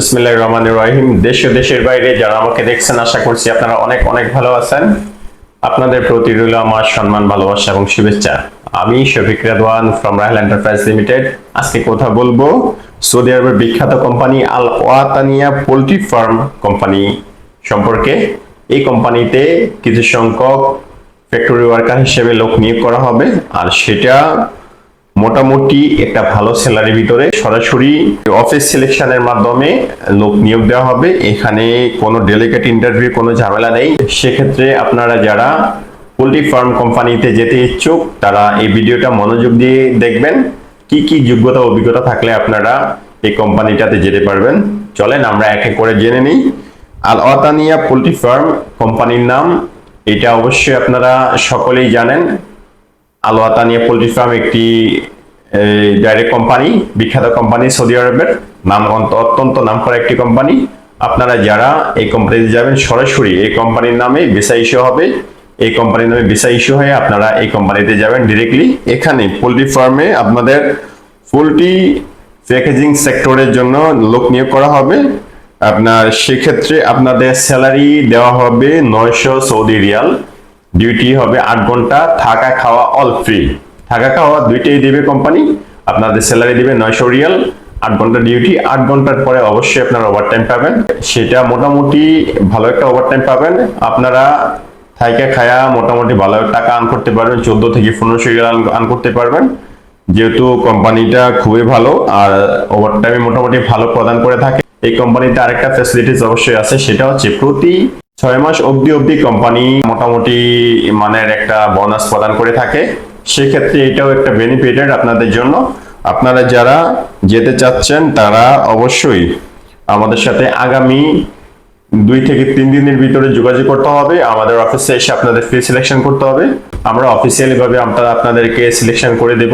বিসমিল্লাহ রহমান রহিম। দেশ ও দেশের বাইরে যারা আমাকে দেখছেন, আশা করছি আপনারা অনেক অনেক ভালো আছেন। আপনাদের প্রতি রইল আমার সম্মান, ভালোবাসা এবং শুভেচ্ছা। আমি Shafiq Redwan from Rahel enterprise limited আজকে কথা বলব সৌদি আরবের বিখ্যাত company Al Watania poultry farm company সম্পর্কে। এই কোম্পানিতে কিছু সংখ্যক ফ্যাক্টরি ওয়ার্কার হিসেবে লোক নিয়োগ করা হবে। আর সেটা মোটামুটি একটা ভালো স্যালারির ভিতরে। সরাসরি অফিস সিলেকশনের মাধ্যমে লোক নিয়োগ দেওয়া হবে। এখানে কোনো ডেলিগেট ইন্টারভিউ কোনো ঝামেলা নেই। সেক্ষেত্রে আপনারা যারা পোলট্রি ফার্ম কোম্পানিতে যেতে ইচ্ছুক, তারা এই ভিডিওটা মনোযোগ দিয়ে দেখবেন। কি কি যোগ্যতা, অভিজ্ঞতা থাকলে আপনারা এই কোম্পানিটাতে যেতে পারবেন। চলেন আমরা এক এক করে জেনে নিই। আল অতানিয়া পোলট্রি ফার্ম কোম্পানির নাম, এটা অবশ্যই আপনারা সকলেই জানেন। আলোয়াতানিয়া পোলট্রি ফার্ম একটি ডাইরেক্ট কোম্পানি বিখ্যাত কোম্পানি সৌদি আরবের। নাম অত্যন্ত নামকরা একটি কোম্পানি আপনারা যারা এই কোম্পানিতে যাবেন, সরাসরি এই কোম্পানির নামে ভিসা ইস্যু হবে। এই কোম্পানির নামে ভিসা ইস্যু হয়ে আপনারা এই কোম্পানিতে যাবেন ডিরেক্টলি এখানে পোলট্রি ফার্মে আপনাদের পোলট্রি প্যাকেজিং সেক্টরের জন্য লোক নিয়োগ করা হবে। আপনার সেক্ষেত্রে আপনাদের স্যালারি দেওয়া হবে নয়শো সৌদি রিয়াল। ডিউটি হবে আট ঘণ্টা, থাকা, খাওয়া অল ফ্রি থাকা, খাওয়া দুইটাই দেবে কোম্পানি আপনাদের স্যালারি দিবে নয়শো রিয়াল। আট ঘণ্টা ডিউটি আট ঘণ্টার পরে অবশ্যই আপনারা ওভারটাইম পাবেন। সেটা মোটামুটি ভালো একটা ওভারটাইম পাবেন। আপনারা থাইকা, খায়া মোটামুটি ভালো টাকা আর্ন করতে পারবেন, চোদ্দ থেকে পনেরোশো রিয়াল আর্ন করতে পারবেন। যেহেতু কোম্পানিটা খুবই ভালো, আর ওভারটাইমে মোটামুটি ভালো প্রদান করে থাকে। এই কোম্পানিতে আরেকটা ফ্যাসিলিটিস অবশ্যই আছে, সেটা হচ্ছে প্রতি ছয় মাস অবধি অবধি কোম্পানি মোটামুটি মানের একটা বোনাস প্রদান করে থাকে। সেক্ষেত্রে এটাও একটা বেনিফিটেড আপনাদের জন্য। আপনারা যারা যেতে চাচ্ছেন, তারা অবশ্যই আমাদের সাথে আগামী দুই থেকে তিন দিনের ভিতরে যোগাযোগ করতে হবে। আমাদের অফিসে এসে আপনাদের ফি সিলেকশন করতে হবে। আমরা অফিসিয়ালি ভাবে আমরা আপনাদেরকে সিলেকশন করে দেব।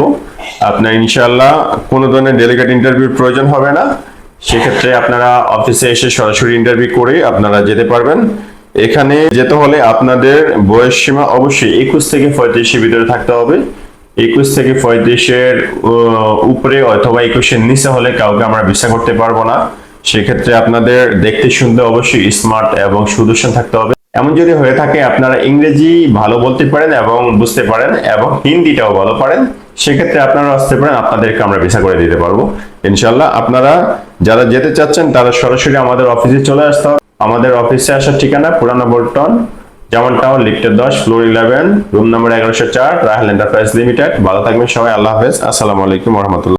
আপনার ইনশাআল্লাহ কোনো ধরনের ডেলিগেট ইন্টারভিউর প্রয়োজন হবে না। সেক্ষেত্রে আপনারা অফিসে এসে সরাসরি ইন্টারভিউ করে আপনারা যেতে পারবেন। এখানে যেতে হলে আপনাদের বয়স সীমা অবশ্যই একুশ থেকে পঁয়ত্রিশের ভিতরে থাকতে হবে। একুশ থেকে পঁয়ত্রিশের উপরে অথবা একুশের নিচে হলে কাউকে আমরা ভিসা করতে পারব না। সেক্ষেত্রে আপনাদের দেখতে শুনতে অবশ্যই স্মার্ট এবং সুদর্শন থাকতে হবে। এমন যদি হয়ে থাকে, আপনারা ইংরেজি ভালো বলতে পারেন এবং বুঝতে পারেন এবং হিন্দিটাও ভালো পারেন। সেক্ষেত্রে আপনারা আসতে পারেন, আপনাদেরকে আমরা ভিসা করে দিতে পারব। ইনশাল্লাহ আপনারা যারা যেতে চাচ্ছেন, তারা সরাসরি আমাদের অফিসে চলে আসতে হবে। আমাদের অফিসে আসার ঠিকানা পুরানো বোল্টন, যেমন টাউন লিফটের দশ ফ্লোর ইলেভেন রুম নম্বর এগারোশো চার রাহেল এন্টারপ্রাইজ লিমিটেড ভালো থাকবেন সবাই, আল্লাহ হাফেজ। আসসালামু আলাইকুম রহমতুল্লাহ।